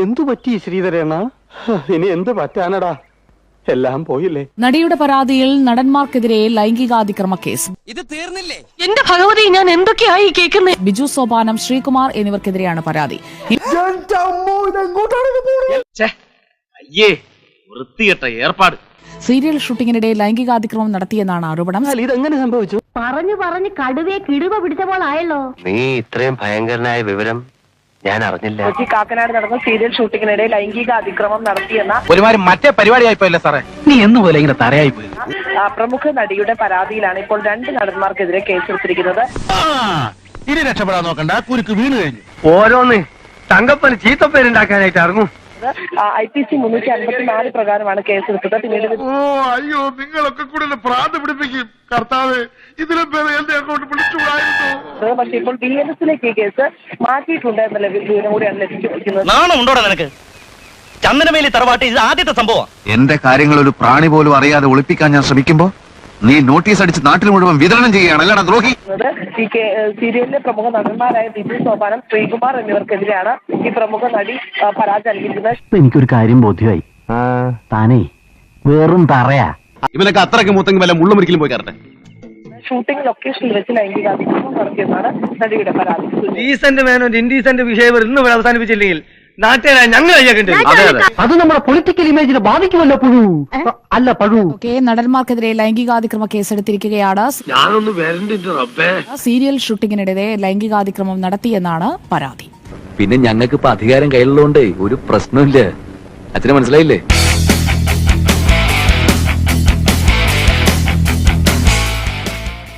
എന്തു പറ്റി ശ്രീധരേണ ഇനി എന്ത് പറ്റാനടാ? എല്ലാം പോയില്ലേ? നടിയുടെ പരാതിയിൽ നടന്മാർക്കെതിരെ ലൈംഗികാതിക്രമ കേസ്. ഇത് തീർന്നില്ലേ? എന്റെ ഭഗവതി ഞാൻ എന്തൊക്കെയായി കേൾക്കുന്നത് ബിജു സോപാനം ശ്രീകുമാർ എന്നിവർക്കെതിരെയാണ് പരാതി. അയ്യേ വൃത്തികെട്ട ഏർപ്പാട്. സീരിയൽ ഷൂട്ടിങ്ങിനിടെ ലൈംഗികാതിക്രമം നടത്തിയെന്നാണ് ആരോപണം. ഇത് ഇതെങ്ങനെ സംഭവിച്ചു? പറഞ്ഞു പറഞ്ഞു കടുവയെ കിടുവ പിടിച്ച പോലായല്ലോ. നീ ഇത്രയും ഭയങ്കരനായ വിവരം ഞാൻ അറിഞ്ഞില്ല കൊച്ചി കാക്കനാട് നടന്ന സീരിയൽ ഷൂട്ടിങ്ങിനിടെ ലൈംഗിക അതിക്രമം നടത്തിയെന്ന ഒരുമാതിരി മറ്റേ പരിപാടി പോയല്ലേ സാറേ. നീ എന്ന് പോലെ ഇങ്ങനെ തറയായി പോയി. ആ, പ്രമുഖ നടിയുടെ പരാതിയിലാണ് ഇപ്പോൾ രണ്ട് നടന്മാർക്കെതിരെ കേസെടുത്തിരിക്കുന്നത്. ഇനി രക്ഷപ്പെടാൻ നോക്കണ്ട. കുരുക്ക് വീണ് കഴിഞ്ഞു. ഓരോന്ന് തങ്കപ്പന് ചീത്തപ്പേരുണ്ടാക്കാനായിട്ട് ഇറങ്ങും. ഐ പി സി മുന്നൂറ്റി അൻപത്തിനാല് പ്രകാരമാണ് കേസെടുത്തത്. പിന്നീട് ഓ അയ്യോ നിങ്ങളൊക്കെ കൂടെ പ്രാന്ത് പിടിപ്പിക്കും. കർത്താവ് ഇതിലും പേര് എന്റെ അക്കൗണ്ട് വിളിച്ചുകൂടായിരുന്നു പക്ഷെ ഇപ്പോൾ ബി എൻ എസിലേക്ക് ഈ കേസ് മാറ്റിയിട്ടുണ്ട് എന്നുള്ള വിവരം കൂടിയാണ് ലഭിച്ചിരിക്കുന്നത് നാണം ഉണ്ടോടാ നിനക്ക്? ചന്ദനമേലി തറവാട്ട് ഇത് ആദ്യത്തെ സംഭവം എന്റെ കാര്യങ്ങൾ ഒരു പ്രാണി പോലും അറിയാതെ ഒളിപ്പിക്കാൻ ഞാൻ ശ്രമിക്കുമ്പോ നീ നോട്ടീസ് അടിച്ച് നാട്ടിൽ മുഴുവൻ വിതരണം ചെയ്യുകയാണ് ദ്രോഹി. ഈ കേ- സീരിയലിലെ പ്രമുഖ നടന്മാരായ ബിജു സോപാനം ശ്രീകുമാർ എന്നിവർക്കെതിരെയാണ് ഈ പ്രമുഖ നടി പരാതി നൽകിയിരിക്കുന്നത്. എനിക്കൊരു കാര്യം ബോധ്യമായി. താനേ വെറും തറയാ. ഇവനൊക്കെ അത്രയ്ക്ക് മൂത്തെങ്കിൽ വല്ല മുള്ളുമുറിക്കലും പോയി കയറട്ടെ. ഷൂട്ടിംഗ് ലൊക്കേഷനിൽ വെച്ച് ലൈംഗിക അതിക്രമം നടത്തിയെന്നാണ് നടിയുടെ പരാതി. ഡീസന്റ് മാനോ ഇൻഡീസന്റ് വിഷയം ഇന്ന് ഇവിടെ അവസാനിപ്പിച്ചില്ലെങ്കിൽ നാട്ടുകാരായ ഞങ്ങൾ അതെ നമ്മുടെ പൊളിറ്റിക്കൽ ഇമേജിനെ ബാധിക്കുമല്ലോ പുഴു. അല്ല പഴു. ഒക്കെ നടന്മാർക്കെതിരെ ലൈംഗികാതിക്രമ കേസെടുത്തിരിക്കുകയാണ്. ഞാനൊന്ന് സീരിയൽ ഷൂട്ടിങ്ങിനിടെ ലൈംഗികാതിക്രമം നടത്തിയെന്നാണ് പരാതി. പിന്നെ ഞങ്ങൾക്ക് ഇപ്പൊ അധികാരം കയ്യിലുള്ളതുകൊണ്ട് ഒരു പ്രശ്നമില്ല. അച്ഛനെ മനസ്സിലായില്ലേ?